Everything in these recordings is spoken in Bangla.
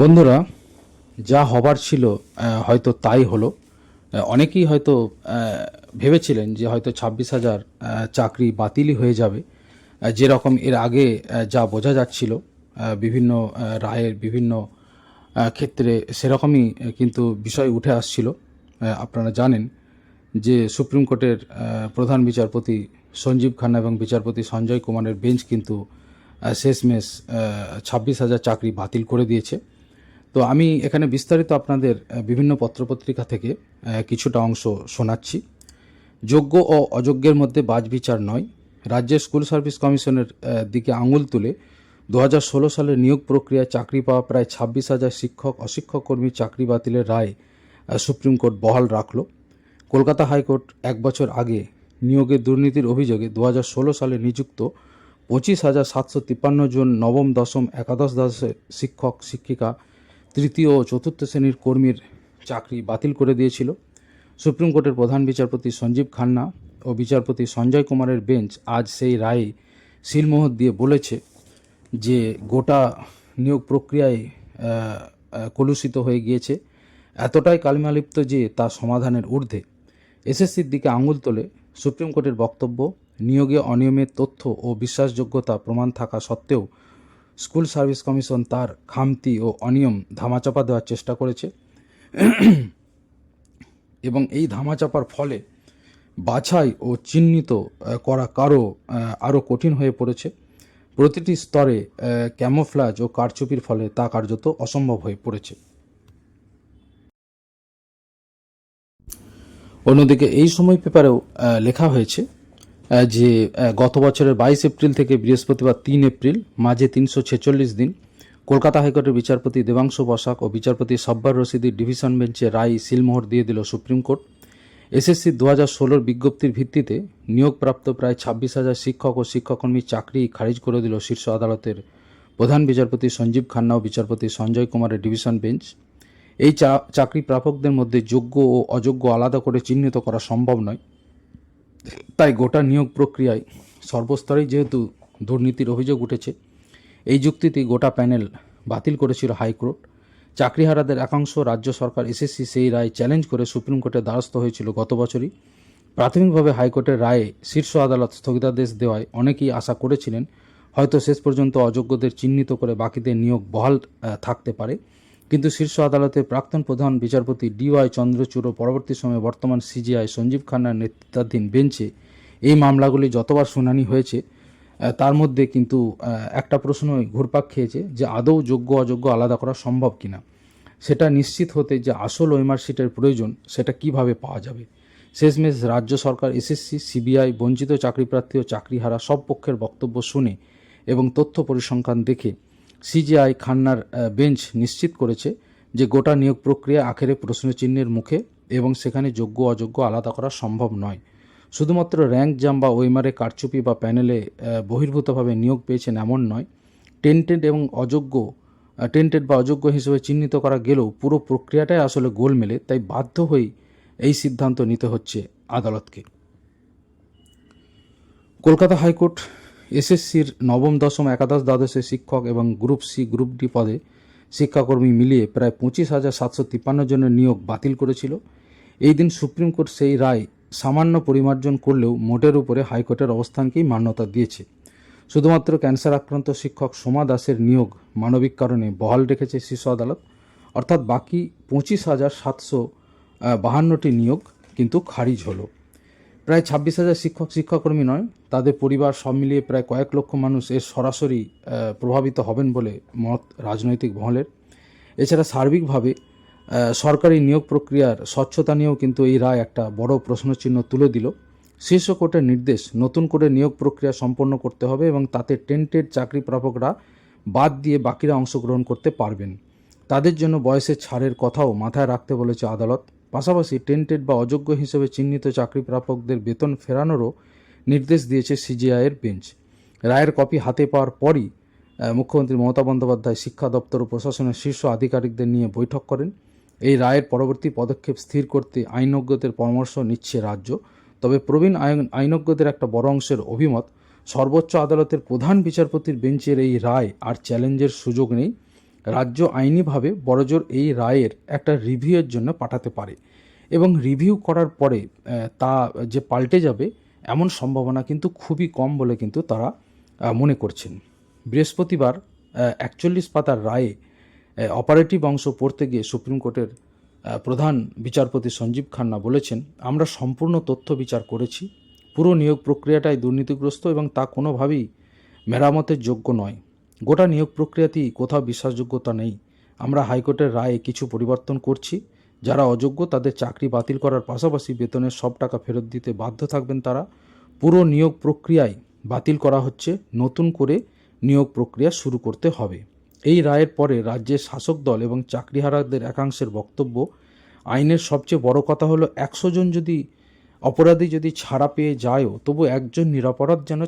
বন্ধুরা, যা হবার ছিল হয়তো তাই হলো। অনেকেই হয়তো ভেবেছিলেন যে হয়তো ছাব্বিশ হাজার চাকরি বাতিলই হয়ে যাবে। যেরকম এর আগে যা বোঝা যাচ্ছিল বিভিন্ন রায়ের বিভিন্ন ক্ষেত্রে সেরকমই কিন্তু বিষয় উঠে আসছিল। আপনারা জানেন যে সুপ্রিম কোর্টের প্রধান বিচারপতি সঞ্জীব খান্না এবং বিচারপতি সঞ্জয় কুমারের বেঞ্চ কিন্তু শেষমেশ ছাব্বিশ হাজার চাকরি বাতিল করে দিয়েছে। তো আমি এখানে বিস্তারিত আপনাদের বিভিন্ন পত্রপত্রিকা থেকে কিছুটা অংশ শোনাচ্ছি। যোগ্য ও অযোগ্যের মধ্যে বাজ বিচার নয়। রাজ্যের স্কুল সার্ভিস কমিশনের দিকে আঙুল তুলে দু হাজার ষোলো সালের নিয়োগ প্রক্রিয়ায় চাকরি পাওয়া প্রায় ছাব্বিশ হাজার শিক্ষক, অশিক্ষক কর্মীর চাকরি বাতিলের রায় সুপ্রিম কোর্ট বহাল রাখল। কলকাতা হাইকোর্ট এক বছর আগে নিয়োগের দুর্নীতির অভিযোগে দু হাজার ষোলো সালে নিযুক্ত পঁচিশ হাজার সাতশো তিপ্পান্ন জন নবম, দশম, একাদশ দ্বাদশের শিক্ষক, শিক্ষিকা তৃতীয় ও চতুর্থ শ্রেণির কর্মীর চাকরি বাতিল করে দিয়েছিল। সুপ্রিম কোর্টের প্রধান বিচারপতি সঞ্জীব খান্না ও বিচারপতি সঞ্জয় কুমারের বেঞ্চ আজ সেই রায়ে সিলমোহর দিয়ে বলেছে যে গোটা নিয়োগ প্রক্রিয়ায় কলুষিত হয়ে গিয়েছে। এতটাই কালিমালিপ্ত যে তা সমাধানের ঊর্ধ্বে। এসএসসির দিকে আঙুল তোলে সুপ্রিম কোর্টের বক্তব্য, নিয়োগে অনিয়মের তথ্য ও বিশ্বাসযোগ্যতা প্রমাণ থাকা সত্ত্বেও স্কুল সার্ভিস কমিশন তার খামতি ও অনিয়ম ধামাচাপা দেওয়ার চেষ্টা করেছে। এবং এই ধামাচাপার ফলে বাছাই ও চিহ্নিত করা কারও আরও কঠিন হয়ে পড়েছে। প্রতিটি স্তরে ক্যামোফ্লাজ ও কারচুপির ফলে তা কার্যত অসম্ভব হয়ে পড়েছে। অন্যদিকে এই সময় পেপারেও লেখা হয়েছে যে গত বছরের বাইশ এপ্রিল থেকে বৃহস্পতিবার তিন এপ্রিল, মাঝে তিনশো ছেচল্লিশ দিন, কলকাতা হাইকোর্টের বিচারপতি দেবাংশু বসাক ও বিচারপতি সব্বার রশিদির ডিভিশন বেঞ্চে রায় সিলমোহর দিয়ে দিল সুপ্রিম কোর্ট। এসএসসি দু হাজার ষোলোর বিজ্ঞপ্তির ভিত্তিতে নিয়োগপ্রাপ্ত প্রায় ছাব্বিশ হাজার শিক্ষক ও শিক্ষককর্মীর চাকরি খারিজ করে দিল শীর্ষ আদালতের প্রধান বিচারপতি সঞ্জীব খান্না ও বিচারপতি সঞ্জয় কুমারের ডিভিশন বেঞ্চ। এই চাকরি প্রাপকদের মধ্যে যোগ্য ও অযোগ্য আলাদা করে চিহ্নিত করা সম্ভব নয়। তাই গোটা নিয়োগ প্রক্রিয়ায় সর্বস্তরেই যেহেতু দুর্নীতির অভিযোগ উঠেছে, এই যুক্তিতেই গোটা প্যানেল বাতিল করেছিল হাইকোর্ট। চাকরিহারাদের একাংশ রাজ্য সরকার এসএসসি সেই রায় চ্যালেঞ্জ করে সুপ্রিম কোর্টের দ্বারস্থ হয়েছিল গত বছরই। প্রাথমিকভাবে হাইকোর্টের রায়ে শীর্ষ আদালত স্থগিতাদেশ দেওয়ায় অনেকেই আশা করেছিলেন, হয়তো শেষ পর্যন্ত অযোগ্যদের চিহ্নিত করে বাকিদের নিয়োগ বহাল থাকতে পারে। কিন্তু শীর্ষ আদালতের প্রাক্তন প্রধান বিচারপতি ডিওয়াই চন্দ্রচূড় পরবর্তী সময়ে বর্তমান সিজিআই সঞ্জীব খান্নার নেতৃত্বাধীন বেঞ্চে এই মামলাগুলি যতবার শুনানি হয়েছে তার মধ্যে কিন্তু একটা প্রশ্নই ঘুরপাক খেয়েছে যে আদৌ যোগ্য অযোগ্য আলাদা করা সম্ভব কিনা। সেটা নিশ্চিত হতে যে আসল ওয়েমার্কশিটের প্রয়োজন, সেটা কীভাবে পাওয়া যাবে। শেষমেশ রাজ্য সরকার এসএসসি সিবিআই বঞ্চিত চাকরিপ্রার্থী ও চাকরিহারা সব পক্ষের বক্তব্য শুনে এবং তথ্য পরিসংখ্যান দেখে সিজিআই খান্নার বেঞ্চ নিশ্চিত করেছে যে গোটা নিয়োগ প্রক্রিয়া আখেরে প্রশ্নচিহ্নের মুখে এবং সেখানে যোগ্য অযোগ্য আলাদা করা সম্ভব নয়। শুধুমাত্র র্যাঙ্ক জাম বা ওয়েমারে কারচুপি বা প্যানেলে বহির্ভূতভাবে নিয়োগ পেয়েছেন এমন নয়। টেন্টেড এবং অযোগ্য টেন্টেড বা অযোগ্য হিসেবে চিহ্নিত করা গেলেও পুরো প্রক্রিয়াটাই আসলে গোলমেলে, তাই বাধ্য হয়েই এই সিদ্ধান্ত নিতে হচ্ছে আদালতকে। কলকাতা হাইকোর্ট এসএসসির নবম, দশম, একাদশ দ্বাদশে শিক্ষক এবং গ্রুপ সি, গ্রুপ ডি পদে শিক্ষাকর্মী মিলিয়ে প্রায় পঁচিশ হাজার সাতশো তিপ্পান্ন জনের নিয়োগ বাতিল করেছিল। এই দিন সুপ্রিম কোর্ট সেই রায় সামান্য পরিমার্জন করলেও মোটের উপরে হাইকোর্টের অবস্থানকেই মান্যতা দিয়েছে। শুধুমাত্র ক্যান্সার আক্রান্ত শিক্ষক সোমা দাসের নিয়োগ মানবিক কারণে বহাল রেখেছে শীর্ষ আদালত। অর্থাৎ বাকি পঁচিশ হাজার সাতশো বাহান্নটি নিয়োগ কিন্তু খারিজ হলো। প্রায় ছাব্বিশ হাজার শিক্ষক শিক্ষাকর্মী নয়, তাদের পরিবার সব মিলিয়ে প্রায় কয়েক লক্ষ মানুষ এর সরাসরি প্রভাবিত হবেন বলে মত রাজনৈতিক মহলের। এছাড়া সার্বিকভাবে সরকারি নিয়োগ প্রক্রিয়ার স্বচ্ছতা নিয়েও কিন্তু এই রায় একটা বড় প্রশ্নচিহ্ন তুলে দিল। শীর্ষ কোর্টের নির্দেশ, নতুন করে নিয়োগ প্রক্রিয়া সম্পন্ন করতে হবে এবং তাতে টেন্টেড চাকরি প্রাপকরা বাদ দিয়ে বাকিরা অংশগ্রহণ করতে পারবেন। তাদের জন্য বয়সের ছাড়ের কথাও মাথায় রাখতে বলেছে আদালত। পাশাপাশি টেন্টেড বা অযোগ্য হিসেবে চিহ্নিত চাকরি প্রাপকদের বেতন ফেরানোরও নির্দেশ দিয়েছে সিজিআইয়ের বেঞ্চ। রায়ের কপি হাতে পাওয়ার পরই মুখ্যমন্ত্রী মমতা বন্দ্যোপাধ্যায় শিক্ষা দপ্তর ও প্রশাসনের শীর্ষ আধিকারিকদের নিয়ে বৈঠক করেন। এই রায়ের পরবর্তী পদক্ষেপ স্থির করতে আইনজ্ঞদের পরামর্শ নিচ্ছে রাজ্য। তবে প্রবীণ আইন, আইনজ্ঞদের একটা বড় অংশের অভিমত, সর্বোচ্চ আদালতের প্রধান বিচারপতির বেঞ্চের এই রায় আর চ্যালেঞ্জের সুযোগ নেই। রাজ্য আইনিভাবে বড়জোর এই রায়ের একটা রিভিউয়ের জন্য পাঠাতে পারে এবং রিভিউ করার পরে তা যে পাল্টে যাবে, এমন সম্ভাবনা কিন্তু খুবই কম বলে কিন্তু তারা মনে করছেন। বৃহস্পতিবার একচল্লিশ পাতার রায়ে অপারেটিভ অংশ পড়তে গিয়ে সুপ্রিম কোর্টের প্রধান বিচারপতি সঞ্জীব খান্না বলেছেন, আমরা সম্পূর্ণ তথ্য বিচার করেছি। পুরো নিয়োগ প্রক্রিয়াটাই দুর্নীতিগ্রস্ত এবং তা কোনোভাবেই মেরামতের যোগ্য নয়। গোটা নিয়োগ প্রক্রিয়াতেই কোথাও বিশ্বাসযোগ্যতা নেই। আমরা হাইকোর্টের রায়ে কিছু পরিবর্তন করছি। যারা অযোগ্য তাদের চাকরি বাতিল করার পাশাপাশি বেতনের সব টাকা ফেরত দিতে বাধ্য থাকবেন তারা। পুরো নিয়োগ প্রক্রিয়ায় বাতিল করা হচ্ছে। নতুন করে নিয়োগ প্রক্রিয়া শুরু করতে হবে। এই রায়ের পরে রাজ্যের শাসক দল এবং চাকরিহারাদের একাংশের বক্তব্য, আইনের সবচেয়ে বড় কথা হলো একশো জন যদি অপরাধী যদি ছাড়া পেয়ে যায়ও, তবু একজন নিরাপরাধ যেন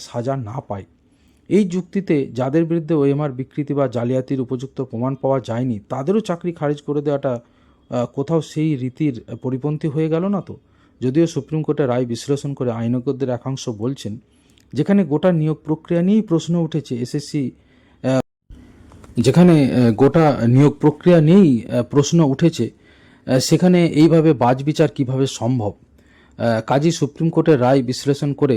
সাজা না পায়। এই যুক্তিতে যাদের বিরুদ্ধে ওএমআর বিকৃতি বা জালিয়াতির উপযুক্ত প্রমাণ পাওয়া যায়নি, তাদেরও চাকরি খারিজ করে দেওয়াটা কোথাও সেই রীতির পরিপন্থী হয়ে গেল না তো? যদিও সুপ্রিম কোর্টের রায় বিশ্লেষণ করে আইনজ্ঞদের একাংশ বলছেন, যেখানে গোটা নিয়োগ প্রক্রিয়া নিয়েই প্রশ্ন উঠেছে এসএসসি যেখানে গোটা নিয়োগ প্রক্রিয়া নিয়েই প্রশ্ন উঠেছে সেখানে এইভাবে বাজ বিচার কীভাবে সম্ভব? কাজী সুপ্রিম কোর্টের রায় বিশ্লেষণ করে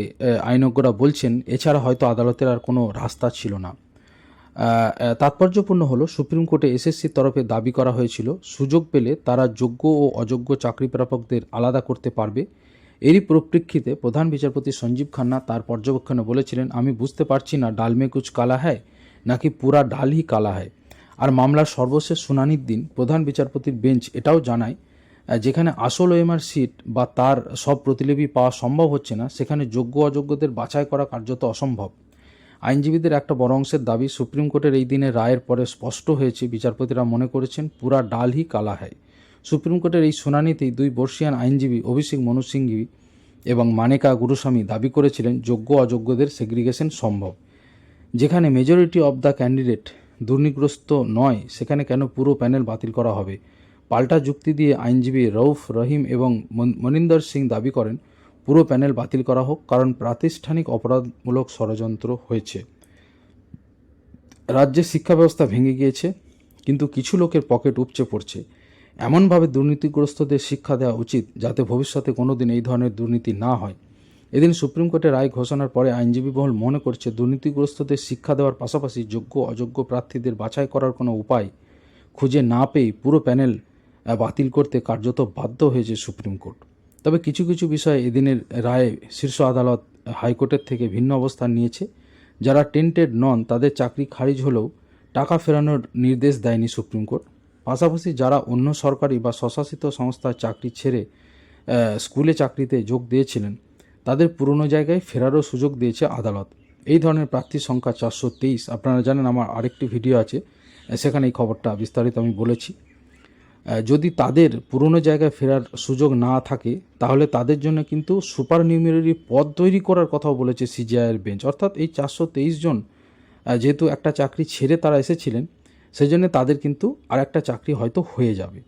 আইনজ্ঞরা বলছেন, এছাড়া হয়তো আদালতের আর কোনো রাস্তা ছিল না। তাৎপর্যপূর্ণ হলো, সুপ্রিম কোর্টে এসএসসির তরফে দাবি করা হয়েছিল, সুযোগ পেলে তারা যোগ্য ও অযোগ্য চাকরি প্রাপকদের আলাদা করতে পারবে। এরই পরিপ্রেক্ষিতে প্রধান বিচারপতি সঞ্জীব খান্না তার পর্যবেক্ষণে বলেছিলেন, আমি বুঝতে পারছি না ডালমে কুচ কালা হ্যায়, নাকি পুরা ডালই কালা হয় আর মামলার সর্বশেষ শুনানির দিন প্রধান বিচারপতির বেঞ্চ এটাও জানায় যেখানে আসল ওএমআর সিট বা তার সব প্রতিলিপি পাওয়া সম্ভব হচ্ছে না, সেখানে যোগ্য অযোগ্যদের বাছাই করা কার্যত অসম্ভব। আইনজীবীদের একটা বড় অংশের দাবি, সুপ্রিম কোর্টের এই দিনের রায়ের পরে স্পষ্ট হয়েছে, বিচারপতিরা মনে করেছেন, পুরা ডাল হি কালা হয় সুপ্রিম কোর্টের এই শুনানিতেই দুই বর্ষিয়ান আইনজীবী অভিষেক মনু সিংঘি এবং মানেকা গুরুস্বামী দাবি করেছিলেন, যোগ্য অযোগ্যদের সেগ্রিগেশন সম্ভব। যেখানে মেজরিটি অব দ্য ক্যান্ডিডেট দুর্নীতিগ্রস্ত নয়, সেখানে কেন পুরো প্যানেল বাতিল করা হবে? পাল্টা যুক্তি দিয়ে আইনজীবী রউফ রহিম এবং মনিন্দর সিং দাবি করেন, পুরো প্যানেল বাতিল করা হোক কারণ প্রাতিষ্ঠানিক অপরাধমূলক ষড়যন্ত্র হয়েছে। রাজ্যের শিক্ষা ব্যবস্থা ভেঙে গিয়েছে, কিন্তু কিছু লোকের পকেট উপচে পড়ছে। এমনভাবে দুর্নীতিগ্রস্তদের শিক্ষা দেওয়া উচিত যাতে ভবিষ্যতে কোনোদিন এই ধরনের দুর্নীতি না হয়। এদিন সুপ্রিম কোর্টের রায় ঘোষণার পরে আইনজীবী মহল মনে করছে, দুর্নীতিগ্রস্তদের শিক্ষা দেওয়ার পাশাপাশি যোগ্য অযোগ্য প্রার্থীদের বাছাই করার কোনো উপায় খুঁজে না পেয়ে পুরো প্যানেল বাতিল করতে কার্যত বাধ্য হয়েছে সুপ্রিম কোর্ট। তবে কিছু কিছু বিষয়ে এদিনের রায়ে শীর্ষ আদালত হাইকোর্টের থেকে ভিন্ন অবস্থান নিয়েছে। যারা টেন্টেড নন, তাদের চাকরি খারিজ হলেও টাকা ফেরানোর নির্দেশ দেয়নি সুপ্রিম কোর্ট। পাশাপাশি যারা অন্য সরকারি বা স্বশাসিত সংস্থার চাকরি ছেড়ে স্কুলে চাকরিতে যোগ দিয়েছিলেন, তাদের পুরনো জায়গায় ফেরারও সুযোগ দিয়েছে আদালত। এই ধরনের প্রার্থীর সংখ্যা চারশো তেইশ। আপনারা জানেন আমার আরেকটি ভিডিও আছে সেখানে এই খবরটা বিস্তারিত আমি বলেছি। যদি তাদের পুরনো জায়গায় ফেরার সুযোগ না থাকে, তাহলে তাদের জন্য কিন্তু সুপার নিউমেরারি পদ তৈরি করার কথাও বলেছে সিজিআইয়ের বেঞ্চ। অর্থাৎ এই চারশো তেইশ জন যেহেতু একটা চাকরি ছেড়ে তারা এসেছিলেন সেই জন্য তাদের কিন্তু আর একটা চাকরি হয়তো হয়ে যাবে।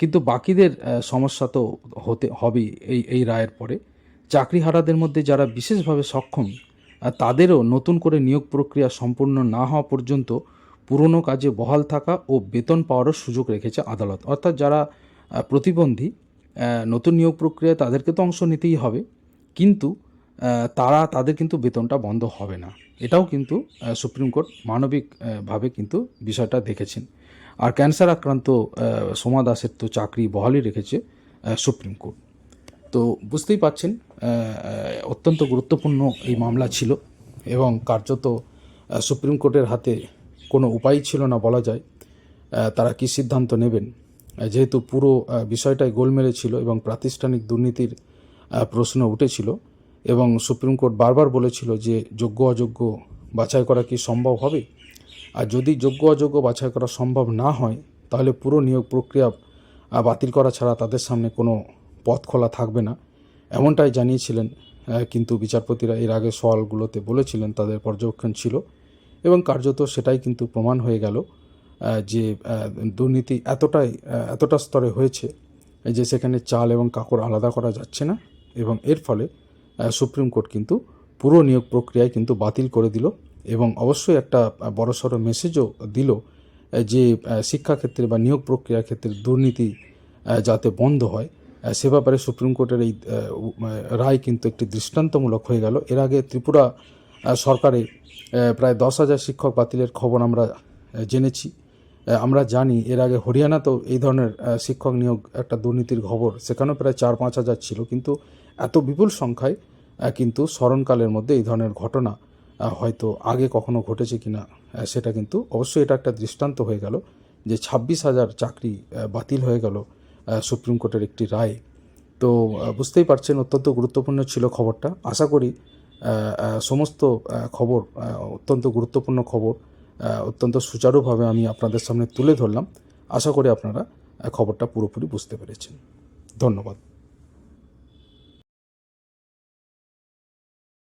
কিন্তু বাকিদের সমস্যা তো হতে, হবেই এই এই রায়ের পরে। চাকরিহারাদের মধ্যে যারা বিশেষভাবে সক্ষম তাদেরও নতুন করে নিয়োগ প্রক্রিয়া সম্পূর্ণ না হওয়া পর্যন্ত পুরনো কাজে বহাল থাকা ও বেতন পাওয়ারও সুযোগ রেখেছে আদালত। অর্থাৎ যারা প্রতিবন্ধী নতুন নিয়োগ প্রক্রিয়ায় তাদেরকে তো অংশ নিতেই হবে। কিন্তু তারা, তাদের কিন্তু বেতনটা বন্ধ হবে না। এটাও কিন্তু সুপ্রিম কোর্ট মানবিকভাবে কিন্তু বিষয়টা দেখেছেন। আর ক্যান্সার আক্রান্ত সোমা দাসের তো চাকরি বহালই রেখেছে সুপ্রিম কোর্ট। তো বুঝতেই পাচ্ছেন অত্যন্ত গুরুত্বপূর্ণ এই মামলা ছিল এবং কার্যত সুপ্রিম কোর্টের হাতে কোনো উপায় ছিল না বলা যায় তারা কী সিদ্ধান্ত নেবেন? যেহেতু পুরো বিষয়টাই গোলমেলে ছিল এবং প্রাতিষ্ঠানিক দুর্নীতির প্রশ্ন উঠেছিল এবং সুপ্রিম কোর্ট বারবার বলেছিল যে যোগ্য অযোগ্য বাছাই করা কি সম্ভব হবে? আর যদি যোগ্য অযোগ্য বাছাই করা সম্ভব না হয়, তাহলে পুরো নিয়োগ প্রক্রিয়া বাতিল করা ছাড়া তাদের সামনে কোনো পথ খোলা থাকবে না। এমনটাই জানিয়েছিলেন কিন্তু বিচারপতিরা এর আগে সওয়ালগুলোতে বলেছিলেন, তাদের পর্যবেক্ষণ ছিল। এবং কার্যত সেটাই কিন্তু প্রমাণ হয়ে গেল যে দুর্নীতি এতটাই এতটা স্তরে হয়েছে যে সেখানে চাল এবং কাকড় আলাদা করা যাচ্ছে না এবং এর ফলে সুপ্রিম কোর্ট কিন্তু পুরো নিয়োগ প্রক্রিয়ায় কিন্তু বাতিল করে দিল এবং অবশ্যই একটা বড়সড় মেসেজও দিল যে শিক্ষাক্ষেত্রে বা নিয়োগ প্রক্রিয়ার ক্ষেত্রে দুর্নীতি যাতে বন্ধ হয় সে ব্যাপারে সুপ্রিম কোর্টের এই রায় কিন্তু একটি দৃষ্টান্তমূলক হয়ে গেল। এর আগে ত্রিপুরা সরকারে প্রায় দশ হাজার শিক্ষক বাতিলের খবর আমরা জেনেছি। আমরা জানি এর আগে হরিয়ানাতেও এই ধরনের শিক্ষক নিয়োগ একটা দুর্নীতির খবর। সেখানেও প্রায় চার পাঁচ হাজার ছিল। কিন্তু এত বিপুল সংখ্যায় কিন্তু স্মরণকালের মধ্যে এই ধরনের ঘটনা হয়তো আগে কখনো ঘটেছে কিনা আহ, সেটা কিন্তু অবশ্যই এটা একটা দৃষ্টান্ত হয়ে গেল যে ছাব্বিশ হাজার চাকরি বাতিল হয়ে গেল সুপ্রিম কোর্টের একটি রায়। তো বুঝতেই পারছেন অত্যন্ত গুরুত্বপূর্ণ ছিল খবরটা। আশা করি সমস্ত খবর অত্যন্ত গুরুত্বপূর্ণ খবর অত্যন্ত সুচারুভাবে আমি আপনাদের সামনে তুলে ধরলাম। আশা করি আপনারা খবরটা পুরোপুরি বুঝতে পেরেছেন। ধন্যবাদ।